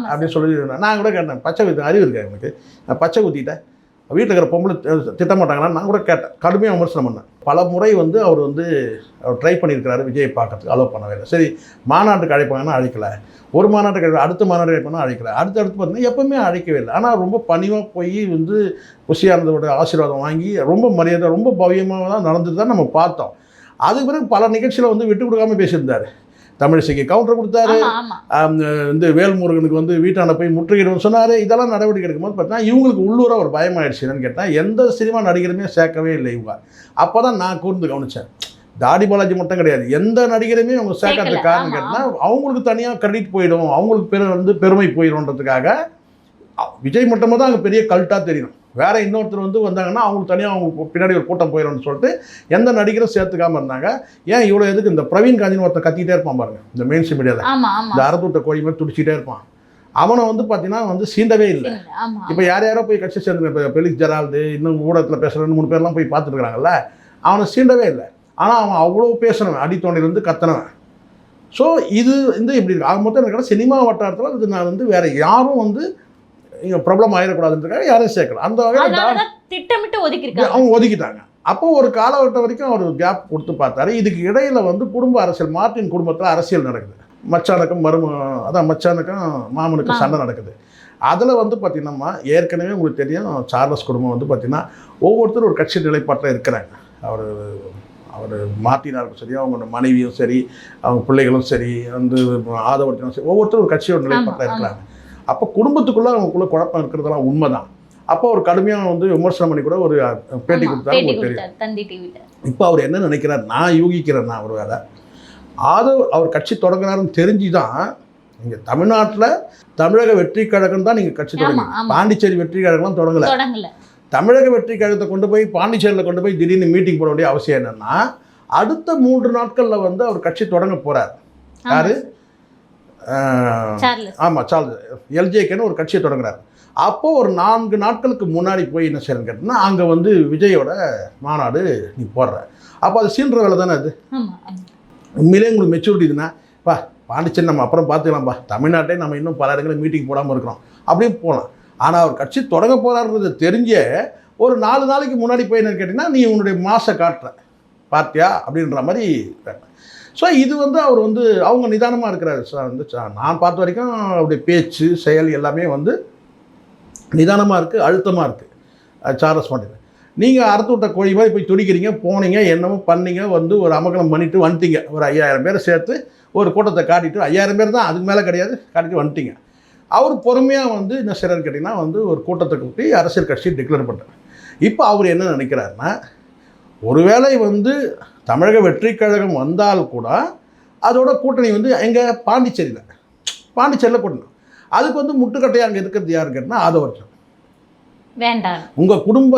அப்படின்னு சொல்லி நான் கூட கேட்டேன். பச்சை குத்தி அறிவு இருக்கா எனக்கு நான் பச்சை குத்திட்டேன். வீட்டில் இருக்கிற பொம்பளை திட்ட மாட்டாங்களா? நான் கூட கேட்டேன். கடுமையாக விமர்சனம் பண்ணேன். பல முறை வந்து அவர் வந்து அவர் ட்ரை பண்ணியிருக்கிறாரு விஜயை பார்க்கறதுக்கு அலோவ் பண்ணவே இல்லை. சரி மாநாட்டுக்கு அழைப்பாங்கன்னா அழைக்கல. ஒரு மாநாட்டுக்கு அழைப்ப- அடுத்த மாநாடு அழைப்பாங்கன்னா அழைக்கல. அடுத்து அடுத்து பார்த்தீங்கன்னா எப்பவுமே அழைக்கவே இல்லை. ஆனால் ரொம்ப பணிவாக போய் வந்து குஷியானந்தோட ஆசீர்வாதம் வாங்கி ரொம்ப மரியாதை ரொம்ப பவ்யமாக தான் நடந்தது தான் நம்ம பார்த்தோம். அதுக்கு பிறகு பல நிகழ்ச்சியில் வந்து விட்டு கொடுக்காம பேசியிருந்தாரு. தமிழிசைக்கு கவுண்டர் கொடுத்தாரு. வந்து வேல்முருகனுக்கு வந்து வீட்டாண்ட போய் முற்றுகையிடணும்னு சொன்னார். இதெல்லாம் நடவடிக்கை எடுக்கும்போது பார்த்தீங்கன்னா இவங்களுக்கு உள்ளூர ஒரு பயமாயிடுச்சு என்னன்னு கேட்டால் எந்த சினிமா நடிகருமே சேர்க்கவே இல்லை இவங்க. அப்போ தான் நான் கூர்ந்து கவனித்தேன் தாடி பாலாஜி மட்டும் கிடையாது. எந்த நடிகருமே அவங்க சேர்க்கறதுக்கு காரணம் கேட்டால் அவங்களுக்கு தனியாக கிரெடிட் போயிடும். அவங்களுக்கு பெரு வந்து பெருமை போயிடும்ன்றதுக்காக விஜய் மட்டுமே தான் அங்கே பெரிய கல்ட்டாக தெரியும். வேற இன்னொருத்தர் வந்து வந்தாங்கன்னா அவங்களுக்கு தனியாக அவங்க பின்னாடி ஒரு கூட்டம் போயிடும்னு சொல்லிட்டு எந்த நடிகரும் சேர்த்துக்காம இருந்தாங்க. ஏன் இவ்வளோ எதுக்கு இந்த பிரவீன் காந்தின்னு ஒருத்தன் கத்திக்கிட்டே இருப்பான் பாருங்க இந்த மெயின் மீடியாவில் இந்த அறத்தூட்ட கோழி மாதிரி துடிச்சிட்டே இருப்பான். அவனை வந்து பார்த்தீங்கன்னா வந்து சீண்டவே இல்லை. இப்போ யார் யாரோ போய் கட்சி சேர்ந்து இப்போ பெலிக் ஜெரால்டு இன்னும் ஊடகத்தில் பேசுகிற ரெண்டு மூணு பேர்லாம் போய் பார்த்துட்டு இருக்காங்கல்ல அவனை சீண்டவே இல்லை. ஆனால் அவன் அவ்வளோ பேசுனவன் அடித்தோண்டிலிருந்து கத்தனவன். ஸோ இது வந்து இப்படி இருக்கு? ஆக மொத்தம் எனக்கு சினிமா வட்டாரத்தில் இது நான் வந்து வேற யாரும் வந்து இங்கே ப்ராப்ளம் ஆயிடக்கூடாதுன்றதுக்காக யாரையும் சேர்க்கல. அந்த வகையில் திட்டமிட்டு ஒதுக்கி இருக்காங்க அவங்க ஒதுக்கிட்டாங்க. அப்போ ஒரு காலகட்டம் வரைக்கும் அவர் கேப் கொடுத்து பார்த்தாரு. இதுக்கு இடையில வந்து குடும்ப அரசியல் மார்ட்டின் குடும்பத்தில் அரசியல் நடக்குது. மச்சானுக்கும் மரும அதான் மச்சானுக்கும் மாமனுக்கும் சண்டை நடக்குது. அதில் வந்து பார்த்தீங்கன்னா ஏற்கனவே உங்களுக்கு தெரியும் சார்லஸ் குடும்பம் வந்து பார்த்தீங்கன்னா ஒவ்வொருத்தரும் ஒரு கட்சி நிலைப்பாட்டில் இருக்கிறாங்க. அவர் அவர் மார்ட்டினாருக்கும் சரி அவங்களோட மனைவியும் சரி அவங்க பிள்ளைகளும் சரி வந்து ஆதவர்த்தினும் சரி ஒவ்வொருத்தரும் ஒரு கட்சியோட நிலைப்பாட்டில். இருக்கிறாங்க. அப்போ குடும்பத்துக்குள்ளே அவங்களுக்குள்ள குழப்பம் இருக்கிறதெல்லாம் உண்மைதான். அப்போ ஒரு கடுமையாக வந்து விமர்சனம் பண்ணி கூட ஒரு பேட்டி கொடுத்தாரு தெரியும். தந்தி இப்போ அவர் என்ன நினைக்கிறார்? நான் யூகிக்கிறேன் நான் ஒரு வேலை ஆதவ் அவர் கட்சி தொடங்குறாருன்னு தெரிஞ்சு தான் இங்கே தமிழ்நாட்டில் தமிழக வெற்றி கழகம் தான் நீங்கள் கட்சி தொடங்கி. பாண்டிச்சேரி வெற்றி கழகம்லாம் தொடங்கல. தொடங்கல. தமிழக வெற்றி கழகத்தை கொண்டு போய் பாண்டிச்சேரியில் கொண்டு போய் திடீர்னு மீட்டிங் போட வேண்டிய அவசியம் என்னன்னா அடுத்த மூன்று நாட்களில் வந்து அவர் கட்சி தொடங்க போறார். ஆமா, யாரு? சார்லஸ் ஆமாம் சார்ஜ் எல்ஜேகேன்னு ஒரு கட்சியை தொடங்குறாரு. அப்போ ஒரு நான்கு நாட்களுக்கு முன்னாடி போய் என்ன செய்யணும்னு கேட்டோம்னா அங்கே வந்து விஜயோட மாநாடு நீ போடுற. அப்போ அது சீன்ற வேலை தானே அது. உண்மையிலே உங்களுக்கு மெச்சூரிட்டி இதுனா பா பாண்டிச்சேரி நம்ம அப்புறம் பார்த்துக்கலாம்ப்பா தமிழ்நாட்டே நம்ம இன்னும் பல இடங்களில் மீட்டிங் போடாமல் இருக்கிறோம். அப்படியே போகலாம் ஆனால் அவர் கட்சி தொடங்க போகிறாருன்றது தெரிஞ்சே ஒரு நாலு நாளைக்கு முன்னாடி போய் என்ன கேட்டிங்கன்னா நீ உன்னுடைய மாசை காட்டுற. பார்த்தியா? அப்படின்ற மாதிரி ஸோ இது வந்து அவர் வந்து அவங்க நிதானமாக இருக்கிறாரு. சார் வந்து சா- நான் பார்த்த வரைக்கும் அவருடைய பேச்சு செயல் எல்லாமே வந்து நிதானமாக இருக்குது அழுத்தமாக இருக்குது சார்லஸ் மாட்டேன் நீங்கள் அறுத்து விட்ட கோழி மாதிரி போய் துடிக்கிறீங்க போனீங்க என்னமோ பண்ணீங்க வந்து ஒரு அமகலம் பண்ணிவிட்டு வந்துட்டீங்க. ஒரு ஐயாயிரம் பேரை சேர்த்து ஒரு கூட்டத்தை காட்டிட்டு ஐயாயிரம் பேர் தான் அதுக்கு மேலே கிடையாது காட்டிட்டு வந்துட்டீங்க. அவர் பொறுமையாக வந்து என்ன செய்கிறார் கேட்டிங்கன்னா வந்து ஒரு கூட்டத்தை கூட்டி அரசியல் கட்சி டிக்ளேர் பண்ணுறாரு இப்போ அவர் என்ன நினைக்கிறாருன்னா ஒருவேளை வந்து தமிழக வெற்றி கழகம் வந்தால் கூட அதோட கூட்டணி வந்து எங்கே பாண்டிச்சேரியில். பாண்டிச்சேரியில் கூட்டணி. அதுக்கு வந்து முட்டுக்கட்டையாக அங்கே இருக்கிறது யாரு கேட்டால் ஆதவர்ஜன். வேண்டாம். உங்கள் குடும்ப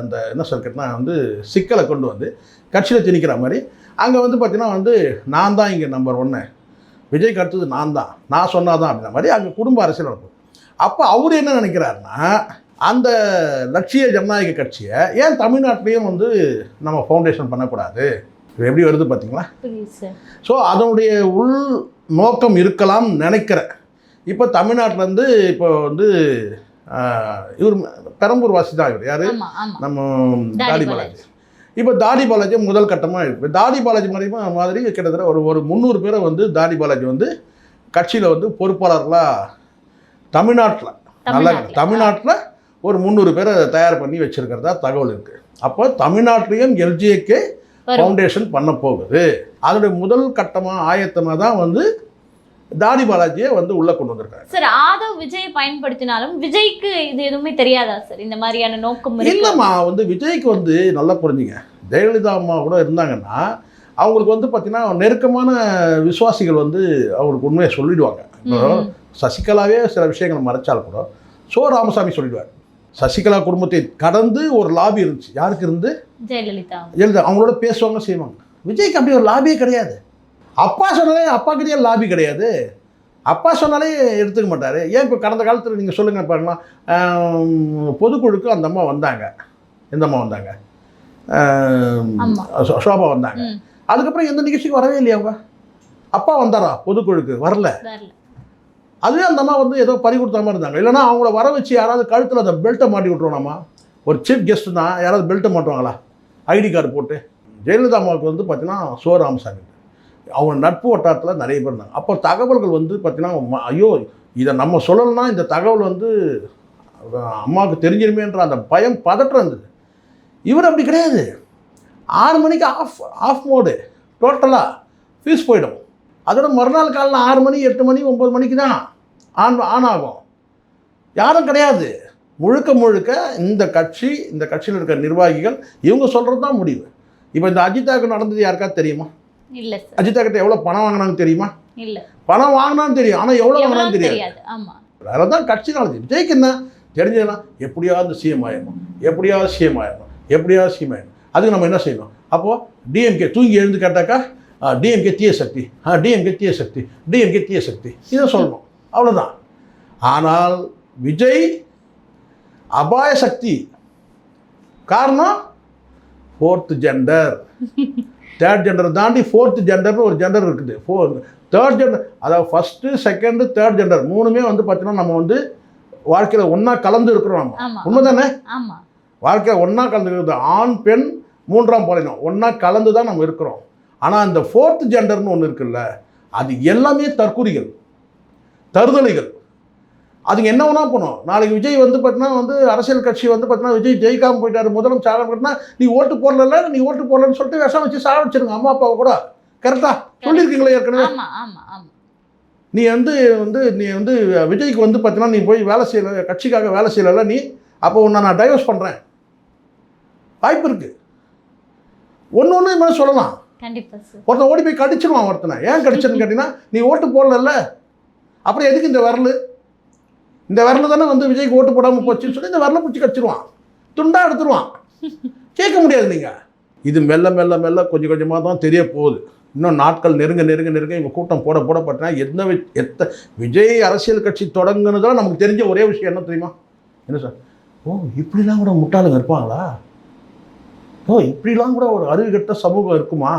அந்த என்ன சொல்கிறேன்னா வந்து சிக்கலை கொண்டு வந்து கட்சியில் திணிக்கிற மாதிரி. அங்கே வந்து பார்த்தீங்கன்னா வந்து நான் தான் இங்கே நம்பர் ஒன்று விஜய்க்கு அடுத்தது நான் தான். நான் சொன்னாதான் அப்படின்ற மாதிரி அங்கே குடும்ப அரசியல் நடக்கும். அப்போ அவர் என்ன நினைக்கிறாருன்னா அந்த லட்சிய ஜனநாயக கட்சியை ஏன் தமிழ்நாட்டிலையும் வந்து நம்ம ஃபவுண்டேஷன் பண்ணக்கூடாது? இது எப்படி வருது பார்த்தீங்களா? ஸோ அதனுடைய உள் நோக்கம் இருக்கலாம் நினைக்கிறேன். இப்போ தமிழ்நாட்டிலேருந்து இப்போ வந்து இவர் பெரம்பூர் வாசி தான் இவர். யார்? நம்ம தாடி பாலாஜி. இப்போ தாடி பாலாஜி முதல் கட்டமாக இருக்கு. தாடி பாலாஜி மாதிரி மாதிரி கிட்டத்தட்ட ஒரு ஒரு முந்நூறு பேரை வந்து தாடி பாலாஜி வந்து கட்சியில் வந்து பொறுப்பாளர்களாக தமிழ்நாட்டில் நல்லா தமிழ்நாட்டுல. ஒரு முந்நூறு பேரை தயார் பண்ணி வச்சிருக்கிறதா தகவல் இருக்குது அப்போ தமிழ்நாட்டிலையும் எல்ஜிஏக்கு வரும். ஃபவுண்டேஷன் பண்ண போகுது. அதனுடைய முதல் கட்டமாக ஆயத்தமாக தான் வந்து தாடி பாலாஜியை வந்து உள்ளே கொண்டு வந்திருக்காங்க. சார் ஆதவ் விஜய் பயன்படுத்தினாலும் விஜய்க்கு இது எதுவுமே தெரியாதா சார்? இந்த மாதிரியான நோக்கம் இல்லைம்மா வந்து விஜய்க்கு வந்து நல்லா புரிஞ்சுங்க. ஜெயலலிதா அம்மா கூட இருந்தாங்கன்னா அவங்களுக்கு வந்து பார்த்தீங்கன்னா நெருக்கமான விசுவாசிகள் வந்து அவங்களுக்கு உண்மையை சொல்லிடுவாங்க. சசிகலாவே சில விஷயங்களை மறைச்சால் கூட சோ ராமசாமி சொல்லிடுவார். சசிகலா குடும்பத்தை கடந்து ஒரு லாபி இருந்துச்சு. யாருக்கு இருந்து? ஜெயலலிதா. எழுத அவங்களோட பேசுவாங்க செய்வாங்க. விஜய்க்கு அப்படி ஒரு லாபியே கிடையாது. அப்பா சொன்னாலே அப்பா கிட்டே லாபி கிடையாது. அப்பா சொன்னாலே எடுத்துக்க மாட்டார். ஏன் இப்போ கடந்த காலத்தில் நீங்கள் சொல்லுங்கள் பாருங்களா பொதுக்குழுக்கு அந்த அம்மா வந்தாங்க. எந்த அம்மா வந்தாங்க? சோபா வந்தாங்க. அதுக்கப்புறம் எந்த நிகழ்ச்சிக்கு வரவே இல்லையா அவங்க? அப்பா வந்தாரா? பொதுக்குழுக்கு வரல. அதுவே அந்த அம்மா வந்து ஏதோ பறி கொடுத்த மாதிரி இருந்தாங்க. இல்லைனா அவங்கள வர வச்சு யாராவது கழுத்தில் அந்த பெல்ட்டை மாட்டி விட்ருவோம்மா ஒரு சீஃப் கெஸ்ட் தான் யாராவது பெல்ட்டை மாட்டுவாங்களா? ஐடி கார்டு போட்டு. ஜெயலலிதா அம்மாவுக்கு வந்து பார்த்தீங்கன்னா சோ ராமசாமி அவங்க நட்பு வட்டாரத்தில் நிறைய பேர் இருந்தாங்க. அப்போ தகவல்கள் வந்து பார்த்தீங்கன்னா ஐயோ இதை நம்ம சொல்லலைன்னா இந்த தகவல் வந்து அம்மாவுக்கு தெரிஞ்சிருமேன்ற அந்த பயம் பதற்றம் இருந்தது. இவர் அப்படி கிடையாது. ஆறு மணிக்கு ஆஃப் ஆஃப் மோடு டோட்டலாக ஃபீஸ் போயிடும். அதோட மறுநாள் காலையில் ஆறு மணி எட்டு மணி ஒம்பது மணிக்கு தான் ஆன் ஆன் ஆகும். யாரும் கிடையாது. முழுக்க முழுக்க இந்த கட்சி இந்த கட்சியில் இருக்கிற நிர்வாகிகள் இவங்க சொல்கிறது தான் முடிவு. இப்போ இந்த அஜிதாவுக்கு நடந்தது யாருக்காவது தெரியுமா? இல்ல சார் அஜிதா கிட்ட எவ்வளோ பணம் வாங்கினான்னு தெரியுமா? இல்ல. பணம் வாங்கினான்னு தெரியும். ஆனால் எவ்வளோ வாங்கினான்னு எவ்வளவு தெரியாது. அதில் தான் கட்சி நாலேஜ் விஜய்க்கு என்ன? தெரிஞ்சதுன்னா எப்படியாவது சிஎம் ஆயிடணும். எப்படியாவது சிஎம் ஆயிடணும். எப்படியாவது சிஎம் ஆயிடணும். அதுக்கு நம்ம என்ன செய்யணும்? அப்போது டிஎம்கே தூங்கி எழுந்து கேட்டாக்கா டிஎம்கே தீய சக்தி. டிஎம்கே தீய சக்தி. டிஎம்கே தீய சக்தி. இதை சொல்லணும். அவ்வளோதான் ஆனால் விஜய் அபாய சக்தி. காரணம் ஃபோர்த்து ஜெண்டர் தேர்ட் ஜெண்டர் தாண்டி ஃபோர்த்து ஜெண்டர்னு ஒரு ஜெண்டர் இருக்குது. ஃபோர் தேர்ட் ஜெண்டர் அதாவது ஃபஸ்ட்டு செகண்டு தேர்ட் ஜெண்டர் மூணுமே வந்து பார்த்தீங்கன்னா நம்ம வந்து வாழ்க்கையில் ஒன்றா கலந்து இருக்கிறோம் நம்ம. ஆமா. உண்மைதானே? ஆமா. வாழ்க்கையில் ஒன்றா கலந்து ஆண் பெண் மூன்றாம் பாலினம். ஒன்றா கலந்து தான் நம்ம இருக்கிறோம். ஆனால் இந்த ஃபோர்த் ஜெண்டர்னு ஒன்று இருக்குல்ல அது எல்லாமே தற்குறிகள் தருதலைகள். அதுங்க என்ன வேணா பண்ணும். நாளைக்கு விஜய் வந்து பார்த்தீங்கன்னா வந்து அரசியல் கட்சி வந்து பார்த்தீங்கன்னா விஜய் ஜெயிக்காம போயிட்டாரு முதலமைச்சர் ஆக போயிட்டுனா நீ ஓட்டு போடல நீ ஓட்டு போடலன்னு சொல்லிட்டு விஷம் வச்சு சாக வச்சிருங்க. அம்மா அப்பாவை கூட. கரெக்டா சொல்லியிருக்கீங்களே ஏற்கனவே? நீ வந்து வந்து நீ வந்து விஜய்க்கு வந்து பார்த்தீங்கன்னா நீ போய் வேலை செய்யல கட்சிக்காக வேலை செய்யலைல்ல நீ அப்போ உன்னை நான் டைவர்ஸ் பண்ணுறேன் வாய்ப்பு இருக்கு. ஒன்று ஒன்று மாதிரி சொல்லலாம். ஒருத்தன் ஓடி போய் கடிச்சிருவான் ஒருத்தனை. ஏன் கடிச்சதுன்னு கேட்டிங்கன்னா நீ ஓட்டு போடலல்ல? அப்புறம் எதுக்கு இந்த விரல்? இந்த விரல் தானே வந்து விஜய்க்கு ஓட்டு போடாமல் போச்சுன்னு சொல்லி இந்த விரலை பிடிச்சி கடிச்சிருவான். துண்டா எடுத்துருவான். கேட்க முடியாது நீங்கள் இது மெல்ல மெல்ல மெல்ல கொஞ்சம் கொஞ்சமாக தான் தெரிய போகுது. இன்னும் நாட்கள் நெருங்க நெருங்க நெருங்க இவங்க கூட்டம் போட போட பார்த்தீங்கன்னா எந்த வி- எத்த விஜய் அரசியல் கட்சி தொடங்குனதெல்லாம் நமக்கு தெரிஞ்ச ஒரே விஷயம் என்ன தெரியுமா? என்ன சார் ஓ இப்படிலாம் கூட முட்டாளுங்க இருப்பாங்களா? ஓ இப்படிலாம் கூட ஒரு அறிவுகட்ட சமூகம் இருக்குமா?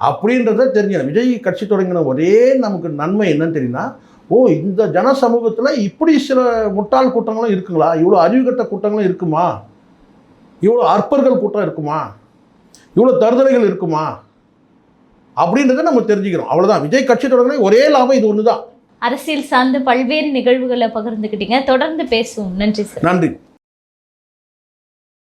அப்படின்றத தெரிஞ்சு விஜய் கட்சி தொடங்கின ஒரே நமக்கு நன்மை என்னன்னு தெரியும்னா ஓ இந்த ஜன சமூகத்தில் இப்படி சில முட்டாள் கூட்டங்களும் இருக்குங்களா? இவ்வளோ அறிவுகட்ட கூட்டங்களும் இருக்குமா? இவ்வளோ அற்பர்கள் கூட்டம் இருக்குமா? இவ்வளோ தருதலைகள் இருக்குமா? அப்படின்றத நம்ம தெரிஞ்சுக்கிறோம் அவ்வளோதான் விஜய் கட்சி தொடங்கின ஒரே லாபம் இது ஒன்று தான் அரசியல் சார்ந்து பல்வேறு நிகழ்வுகளை பகிர்ந்துக்கிட்டீங்க. தொடர்ந்து பேசுவோம். நன்றி சார். நன்றி.